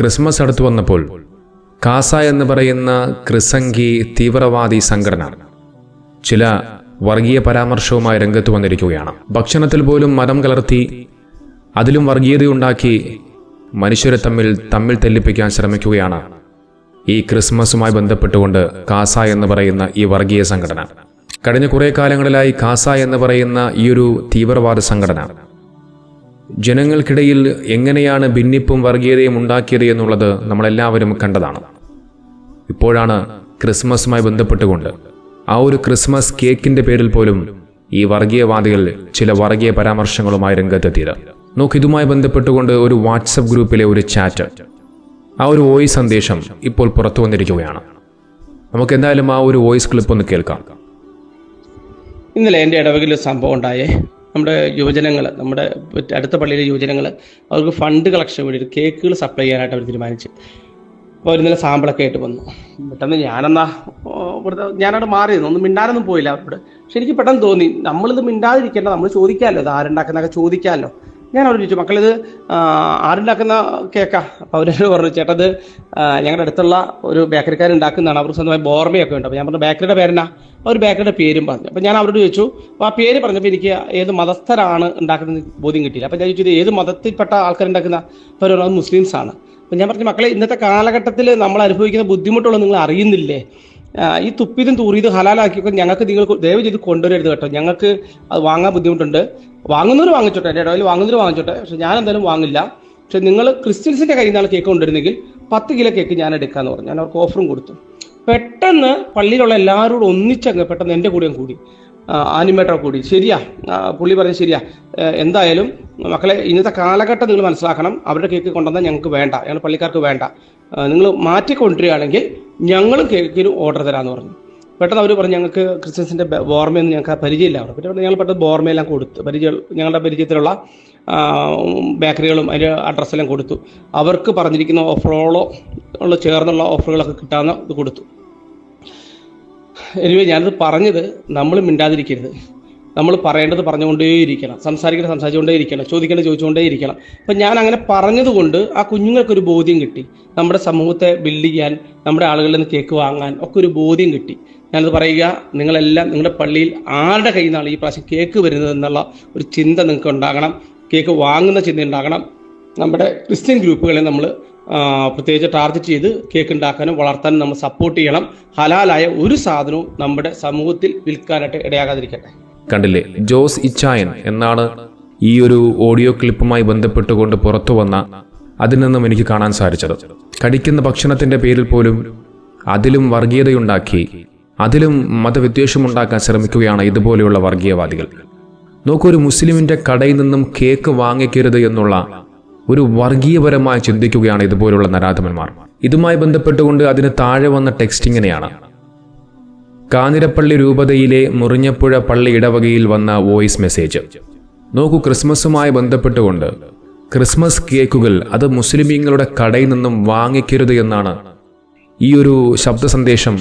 Christmas അടുത്തു വന്നപ്പോൾ കാസ എന്ന് പറയുന്ന ക്രിസംഗി തീവ്രവാദി സംഘടന ചില വർഗീയ പരാമർശവുമായി രംഗത്ത് വന്നിരിക്കുകയാണ്. ഭക്ഷണത്തിൽ പോലും മതം കലർത്തി അതിലും വർഗീയതയുണ്ടാക്കി മനുഷ്യരെ തമ്മിൽ തമ്മിൽ തെല്ലിപ്പിക്കാൻ ശ്രമിക്കുകയാണ് ഈ ക്രിസ്മസുമായി ബന്ധപ്പെട്ടുകൊണ്ട് കാസ എന്ന് പറയുന്ന ഈ വർഗീയ സംഘടന. കഴിഞ്ഞ കുറേ കാലങ്ങളിലായി കാസ എന്ന് പറയുന്ന ഈ ഒരു തീവ്രവാദ സംഘടന ജനങ്ങൾക്കിടയിൽ എങ്ങനെയാണ് ഭിന്നിപ്പും വർഗീയതയും ഉണ്ടാക്കിയത് എന്നുള്ളത് നമ്മളെല്ലാവരും കണ്ടതാണ്. ഇപ്പോഴാണ് ക്രിസ്മസുമായി ബന്ധപ്പെട്ടുകൊണ്ട് ആ ഒരു ക്രിസ്മസ് കേക്കിന്റെ പേരിൽ പോലും ഈ വർഗീയവാദികൾ ചില വർഗീയ പരാമർശങ്ങളുമായി രംഗത്തെത്തിയത്. നോക്ക് ഇതുമായി ബന്ധപ്പെട്ടുകൊണ്ട് ഒരു വാട്സപ്പ് ഗ്രൂപ്പിലെ ഒരു ചാറ്റ് ആ ഒരു വോയിസ് സന്ദേശം ഇപ്പോൾ പുറത്തു വന്നിരിക്കുകയാണ്. നമുക്ക് എന്തായാലും ആ ഒരു വോയിസ് ക്ലിപ്പ് ഒന്ന് കേൾക്കാം. ഇന്നലെ എന്റെ ഇടവകയിൽ ഒരു സംഭവം ഉണ്ടായേ. നമ്മുടെ യുവജനങ്ങൾ നമ്മുടെ അടുത്ത പള്ളിയിലെ യുവജനങ്ങൾ അവർക്ക് ഫണ്ട് കളക്ഷൻ വേണ്ടി കേക്കുകൾ സപ്ലൈ ചെയ്യാനായിട്ട് അവർ തീരുമാനിച്ചു അപ്പോൾ അവർ ഇന്നലെ സാമ്പിളൊക്കെ ആയിട്ട് വന്നു. പെട്ടെന്ന് ഞാനെന്നാ ഇവിടുത്തെ ഞാനവിടെ മാറിയിരുന്നു ഒന്നും മിണ്ടാനൊന്നും പോയില്ല അവരോട് പക്ഷെ എനിക്ക് പെട്ടെന്ന് തോന്നി നമ്മളിത് മിണ്ടാതിരിക്കേണ്ട നമ്മൾ ചോദിക്കാമല്ലോ ഇത് ആരുണ്ടാക്കുന്നൊക്കെ ചോദിക്കാമല്ലോ ഞാൻ അവരോട് ചോദിച്ചു മക്കളിത് ആ, ആരുണ്ടാക്കുന്ന കേക്കാ? അപ്പോൾ അവരോട് പറഞ്ഞു ചേട്ടത് ഞങ്ങളുടെ അടുത്തുള്ള ഒരു ബേക്കറിക്കാർ ഉണ്ടാക്കുന്നതാണ്. അവർക്ക് സ്വന്തമായി ബോർമയൊക്കെ ഉണ്ട്. അപ്പോൾ ഞാൻ പറഞ്ഞു ബേക്കറിയുടെ പേരെന്നാ? ഒരു ബേക്കറിയുടെ പേരും പറഞ്ഞു. അപ്പോൾ ഞാൻ അവരോട് ചോദിച്ചു അപ്പോൾ ആ പേര് പറഞ്ഞപ്പോൾ എനിക്ക് ഏത് മതസ്ഥരാണ് ഉണ്ടാക്കുന്നത് ബോധ്യം കിട്ടിയില്ല. അപ്പോൾ ഞാൻ ചോദിച്ചു ഇത് ഏത് മതത്തിൽപ്പെട്ട ആൾക്കാരുണ്ടാക്കുന്ന അപ്പോൾ അവർ അത് മുസ്ലിംസ് ആണ് അപ്പോൾ ഞാൻ പറഞ്ഞു മക്കളെ ഇന്നത്തെ കാലഘട്ടത്തിൽ നമ്മൾ അനുഭവിക്കുന്ന ബുദ്ധിമുട്ടുകൾ നിങ്ങൾ അറിയുന്നില്ലേ? ആ, ഈ തുപ്പിയതും തൂറിയതും ഹലാലാക്കിയൊക്കെ ഞങ്ങൾക്ക് നിങ്ങൾ ദയവ് ചെയ്ത് കൊണ്ടുവരരുത് കേട്ടോ. ഞങ്ങൾക്ക് അത് വാങ്ങാൻ ബുദ്ധിമുട്ടുണ്ട്. വാങ്ങുന്നവർ വാങ്ങിച്ചോട്ടെ. എന്റെ ഇടയിൽ വാങ്ങുന്നവർ വാങ്ങിച്ചോട്ടെ. പക്ഷെ ഞാൻ എന്തായാലും വാങ്ങില്ല. പക്ഷെ നിങ്ങൾ ക്രിസ്ത്യൻസിന്റെ കയ്യിൽ നിന്നാണ് കേക്ക് കൊണ്ടുവരുന്നെങ്കിൽ പത്ത് കിലോ കേക്ക് ഞാൻ എടുക്കാമെന്ന് പറഞ്ഞു. ഞാൻ അവർക്ക് ഓഫറും കൊടുത്തു. പെട്ടെന്ന് പള്ളിയിലുള്ള എല്ലാവരോടും ഒന്നിച്ചങ്ങ് പെട്ടെന്ന് എന്റെ കൂടെയും കൂടി. ആനിമേറ്റർ കൂടി. ശരിയാ. പുള്ളി പറഞ്ഞ ശരിയാ. എന്തായാലും മക്കളെ ഇന്നത്തെ കാലഘട്ടം നിങ്ങൾ മനസ്സിലാക്കണം. അവരുടെ കേക്ക് കൊണ്ടുവന്നാൽ ഞങ്ങൾക്ക് വേണ്ട. ഞങ്ങൾ പള്ളിക്കാർക്ക് വേണ്ട. നിങ്ങൾ മാറ്റി ഞങ്ങളും കേക്കിന് ഓർഡർ തരാമെന്ന് പറഞ്ഞു. പെട്ടെന്ന് അവർ പറഞ്ഞു ഞങ്ങൾക്ക് ക്രിസ്ത്യൻസിന്റെ ബോർമയൊന്നും ഞങ്ങൾക്ക് പരിചയമില്ല അവർ പിന്നെ ഞങ്ങൾ പെട്ടെന്ന് ബോർമയെല്ലാം കൊടുത്തു പരിചയം ഞങ്ങളുടെ പരിചയത്തിലുള്ള ബേക്കറികളും അതിന്റെ അഡ്രസ്സെല്ലാം കൊടുത്തു. അവർക്ക് പറഞ്ഞിരിക്കുന്ന ഓഫറുകളോ ഉള്ള ചേർന്നുള്ള ഓഫറുകളൊക്കെ കിട്ടാവുന്ന ഇത് കൊടുത്തു. എനിവേ ഞാനത് പറഞ്ഞത് നമ്മൾ മിണ്ടാതിരിക്കരുത്. നമ്മൾ പറയേണ്ടത് പറഞ്ഞുകൊണ്ടേയിരിക്കണം സംസാരിക്കേണ്ടത് സംസാരിച്ചുകൊണ്ടേയിരിക്കണം ചോദിക്കേണ്ടത് ചോദിച്ചുകൊണ്ടേയിരിക്കണം. അപ്പം ഞാൻ അങ്ങനെ പറഞ്ഞതുകൊണ്ട് ആ കുഞ്ഞുങ്ങൾക്കൊരു ബോധ്യം കിട്ടി. നമ്മുടെ സമൂഹത്തെ ബിൽഡ് ചെയ്യാൻ നമ്മുടെ ആളുകളിൽ നിന്ന് കേക്ക് വാങ്ങാൻ ഒക്കെ ഒരു ബോധ്യം കിട്ടി. ഞാനത് പറയുക നിങ്ങളെല്ലാം നിങ്ങളുടെ പള്ളിയിൽ ആരുടെ കയ്യിൽ നിന്നാണ് ഈ പ്രാവശ്യം കേക്ക് വരുന്നത് എന്നുള്ള ഒരു ചിന്ത നിങ്ങൾക്ക് ഉണ്ടാകണം. കേക്ക് വാങ്ങുന്ന ചിന്ത ഉണ്ടാകണം. നമ്മുടെ ക്രിസ്ത്യൻ ഗ്രൂപ്പുകളെ നമ്മൾ പ്രത്യേകിച്ച് ടാർഗറ്റ് ചെയ്ത് കേക്ക് ഉണ്ടാക്കാനും വളർത്താനും നമ്മൾ സപ്പോർട്ട് ചെയ്യണം. ഹലാലായ ഒരു സാധനവും നമ്മുടെ സമൂഹത്തിൽ വിൽക്കാനായിട്ട് ഇടയാകാതിരിക്കട്ടെ. കണ്ടില്ലേ? ജോസ് ഇച്ചായൻ എന്നാണ് ഈ ഒരു ഓഡിയോ ക്ലിപ്പുമായി ബന്ധപ്പെട്ടുകൊണ്ട് പുറത്തു വന്ന അതിൽ നിന്നും എനിക്ക് കാണാൻ സാധിച്ചത്. കടിക്കുന്ന ഭക്ഷണത്തിന്റെ പേരിൽ പോലും അതിലും വർഗീയതയുണ്ടാക്കി അതിലും മതവിദ്വേഷമുണ്ടാക്കാൻ ശ്രമിക്കുകയാണ് ഇതുപോലെയുള്ള വർഗീയവാദികൾ. നോക്കൂ ഒരു മുസ്ലിമിന്റെ കടയിൽ നിന്നും കേക്ക് വാങ്ങിക്കരുത് എന്നുള്ള ഒരു വർഗീയപരമായി ചിന്തിക്കുകയാണ് ഇതുപോലുള്ള നരാധമന്മാർ. ഇതുമായി ബന്ധപ്പെട്ടുകൊണ്ട് അതിന് താഴെ വന്ന ടെക്സ്റ്റ് ഇങ്ങനെയാണ് കാഞ്ഞിരപ്പള്ളി രൂപതയിലെ മുറിഞ്ഞപ്പുഴ പള്ളി ഇടവകയിൽ വന്ന വോയിസ് മെസ്സേജ്. നോക്കൂ ക്രിസ്മസുമായി ബന്ധപ്പെട്ടുകൊണ്ട് ക്രിസ്മസ് കേക്കുകൾ അത് മുസ്ലിമീങ്ങളുടെ കടയിൽ നിന്നും വാങ്ങിക്കരുത് എന്നാണ് ഈ ഒരു ശബ്ദ സന്ദേശം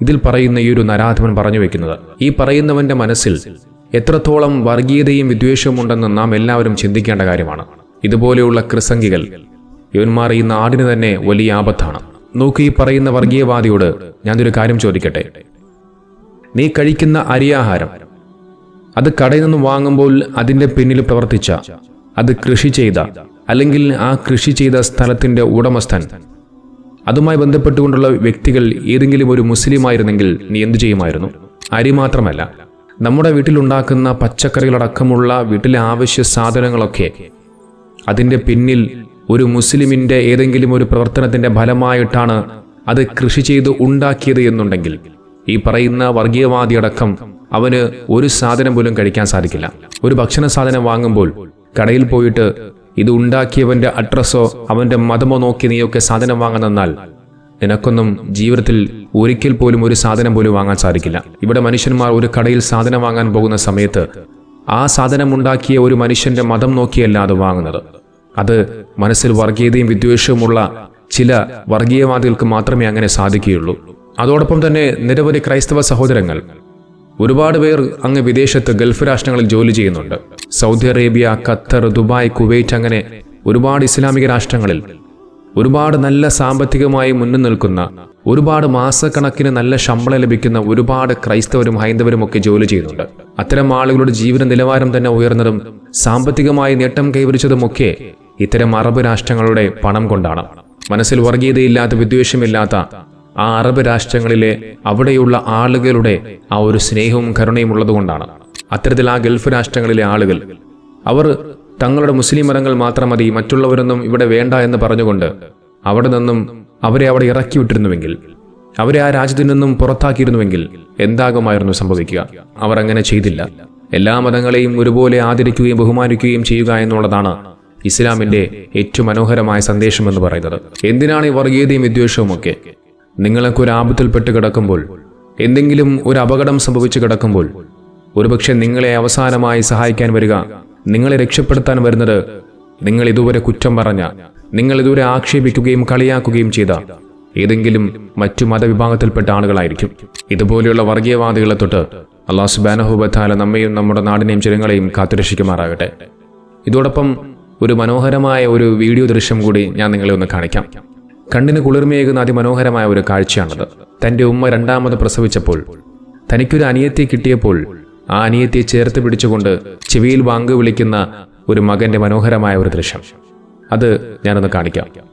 ഇതിൽ പറയുന്ന ഈ ഒരു നരാധിപൻ പറഞ്ഞു വെക്കുന്നത്. ഈ പറയുന്നവന്റെ മനസ്സിൽ എത്രത്തോളം വർഗീയതയും വിദ്വേഷവും ഉണ്ടെന്ന് നാം എല്ലാവരും ചിന്തിക്കേണ്ട കാര്യമാണ്. ഇതുപോലെയുള്ള ക്രിസംഗികൾ ഇവന്മാർ ഈ നാടിന് തന്നെ വലിയ ആപത്താണ്. നോക്കി ഈ പറയുന്ന വർഗീയവാദിയോട് ഞാനൊരു കാര്യം ചോദിക്കട്ടെ? നീ കഴിക്കുന്ന അരിയാഹാരം. അത് കടയിൽ നിന്ന് വാങ്ങുമ്പോൾ അതിന്റെ പിന്നിൽ പ്രവർത്തിച്ച അത് കൃഷി ചെയ്ത അല്ലെങ്കിൽ ആ കൃഷി ചെയ്ത സ്ഥലത്തിന്റെ ഉടമസ്ഥൻ. അതുമായി ബന്ധപ്പെട്ടുകൊണ്ടുള്ള വ്യക്തികൾ ഏതെങ്കിലും ഒരു മുസ്ലിം ആയിരുന്നെങ്കിൽ നീ എന്തു ചെയ്യുമായിരുന്നു? അരി മാത്രമല്ല നമ്മുടെ വീട്ടിലുണ്ടാക്കുന്ന പച്ചക്കറികളടക്കമുള്ള വീട്ടിലെ ആവശ്യ സാധനങ്ങളൊക്കെ അതിന്റെ പിന്നിൽ ഒരു മുസ്ലിമിന്റെ ഏതെങ്കിലും ഒരു പ്രവർത്തനത്തിന്റെ ഫലമായിട്ടാണ് അത് കൃഷി ചെയ്ത് ഉണ്ടാക്കിയത് എന്നുണ്ടെങ്കിൽ ഈ പറയുന്ന വർഗീയവാദിയടക്കം അവന് ഒരു സാധനം പോലും കഴിക്കാൻ സാധിക്കില്ല. ഒരു ഭക്ഷണ സാധനം വാങ്ങുമ്പോൾ കടയിൽ പോയിട്ട് ഇത് ഉണ്ടാക്കിയവന്റെ അഡ്രസ്സോ അവന്റെ മതമോ നോക്കി നീയൊക്കെ സാധനം വാങ്ങാൻ നിനക്കൊന്നും ജീവിതത്തിൽ ഒരിക്കൽ പോലും ഒരു സാധനം പോലും വാങ്ങാൻ സാധിക്കില്ല. ഇവിടെ മനുഷ്യന്മാർ ഒരു കടയിൽ സാധനം വാങ്ങാൻ പോകുന്ന സമയത്ത് ആ സാധനം ഉണ്ടാക്കിയ ഒരു മനുഷ്യന്റെ മതം നോക്കിയല്ല അത് വാങ്ങുന്നത്. അത് മനസ്സിൽ വർഗീയതയും വിദ്വേഷവുമുള്ള ചില വർഗീയവാദികൾക്ക് മാത്രമേ അങ്ങനെ സാധിക്കുകയുള്ളൂ. അതോടൊപ്പം തന്നെ നിരവധി ക്രൈസ്തവ സഹോദരങ്ങൾ. ഒരുപാട് പേർ അങ്ങ് വിദേശത്ത് ഗൾഫ് രാഷ്ട്രങ്ങളിൽ ജോലി ചെയ്യുന്നുണ്ട്. Saudi Arabia Qatar Dubai Kuwait അങ്ങനെ ഒരുപാട് ഇസ്ലാമിക രാഷ്ട്രങ്ങളിൽ ഒരുപാട് നല്ല സാമ്പത്തികമായി മുന്നിൽ നിൽക്കുന്ന ഒരുപാട് മാസക്കണക്കിന് നല്ല ശമ്പളം ലഭിക്കുന്ന ഒരുപാട് ക്രൈസ്തവരും ഹൈന്ദവരും ഒക്കെ ജോലി ചെയ്യുന്നുണ്ട്. അത്തരം ആളുകളുടെ ജീവിത നിലവാരം തന്നെ ഉയർന്നതും സാമ്പത്തികമായി നേട്ടം കൈവരിച്ചതുമൊക്കെ ഇത്തരം അറബ് രാഷ്ട്രങ്ങളുടെ പണം കൊണ്ടാണ്. മനസ്സിൽ വർഗീയതയില്ലാത്ത വിദ്വേഷമില്ലാത്ത ആ അറബ് രാഷ്ട്രങ്ങളിലെ അവിടെയുള്ള ആളുകളുടെ ആ ഒരു സ്നേഹവും കരുണയും ഉള്ളതുകൊണ്ടാണ്. അത്തരത്തിൽ ആ ഗൾഫ് രാഷ്ട്രങ്ങളിലെ ആളുകൾ അവർ തങ്ങളുടെ മുസ്ലിം മതങ്ങൾ മാത്രം മതി മറ്റുള്ളവരൊന്നും ഇവിടെ വേണ്ട എന്ന് പറഞ്ഞുകൊണ്ട് അവിടെ നിന്നും അവരെ അവിടെ ഇറക്കി വിട്ടിരുന്നുവെങ്കിൽ അവരെ ആ രാജ്യത്തു നിന്നും പുറത്താക്കിയിരുന്നുവെങ്കിൽ എന്താകുമായിരുന്നു സംഭവിക്കുക? അവർ അങ്ങനെ ചെയ്തില്ല. എല്ലാ മതങ്ങളെയും ഒരുപോലെ ആദരിക്കുകയും ബഹുമാനിക്കുകയും ചെയ്യുക എന്നുള്ളതാണ് ഇസ്ലാമിന്റെ ഏറ്റവും മനോഹരമായ സന്ദേശം എന്ന് പറയുന്നത്. എന്തിനാണ് ഈ വർഗീയതയും വിദ്വേഷവും ഒക്കെ നിങ്ങളൊക്കെ ഒരു ആപത്തിൽപ്പെട്ട് കിടക്കുമ്പോൾ എന്തെങ്കിലും ഒരു അപകടം സംഭവിച്ചു കിടക്കുമ്പോൾ ഒരുപക്ഷെ നിങ്ങളെ അവസാനമായി സഹായിക്കാൻ വരിക നിങ്ങളെ രക്ഷപ്പെടുത്താൻ വരുന്നത് നിങ്ങൾ ഇതുവരെ കുറ്റം പറഞ്ഞ നിങ്ങൾ ഇതുവരെ ആക്ഷേപിക്കുകയും കളിയാക്കുകയും ചെയ്ത ഏതെങ്കിലും മറ്റു മതവിഭാഗത്തിൽപ്പെട്ട ആളുകളായിരിക്കും. ഇതുപോലെയുള്ള വർഗീയവാദികളെ തൊട്ട് അള്ളാഹു സുബാനഹുബത്താല നമ്മയും നമ്മുടെ നാടിനെയും ജനങ്ങളെയും കാത്തുരക്ഷിക്കുമാറാകട്ടെ. ഇതോടൊപ്പം ഒരു മനോഹരമായ ഒരു വീഡിയോ ദൃശ്യം കൂടി ഞാൻ നിങ്ങളെ ഒന്ന് കാണിക്കാം. കണ്ണിന് കുളിർമയേകുന്ന അതിമനോഹരമായ ഒരു കാഴ്ചയാണത്. തന്റെ ഉമ്മ രണ്ടാമത് പ്രസവിച്ചപ്പോൾ തനിക്കൊരു അനിയത്തെ കിട്ടിയപ്പോൾ ആ അനിയത്തെ ചേർത്ത് പിടിച്ചുകൊണ്ട് ചെവിയിൽ വാങ്ക് വിളിക്കുന്ന ഒരു മകന്റെ മനോഹരമായ ഒരു ദൃശ്യം. അത് ഞാനൊന്ന് കാണിക്കാം.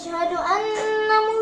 أشهد أن محمدا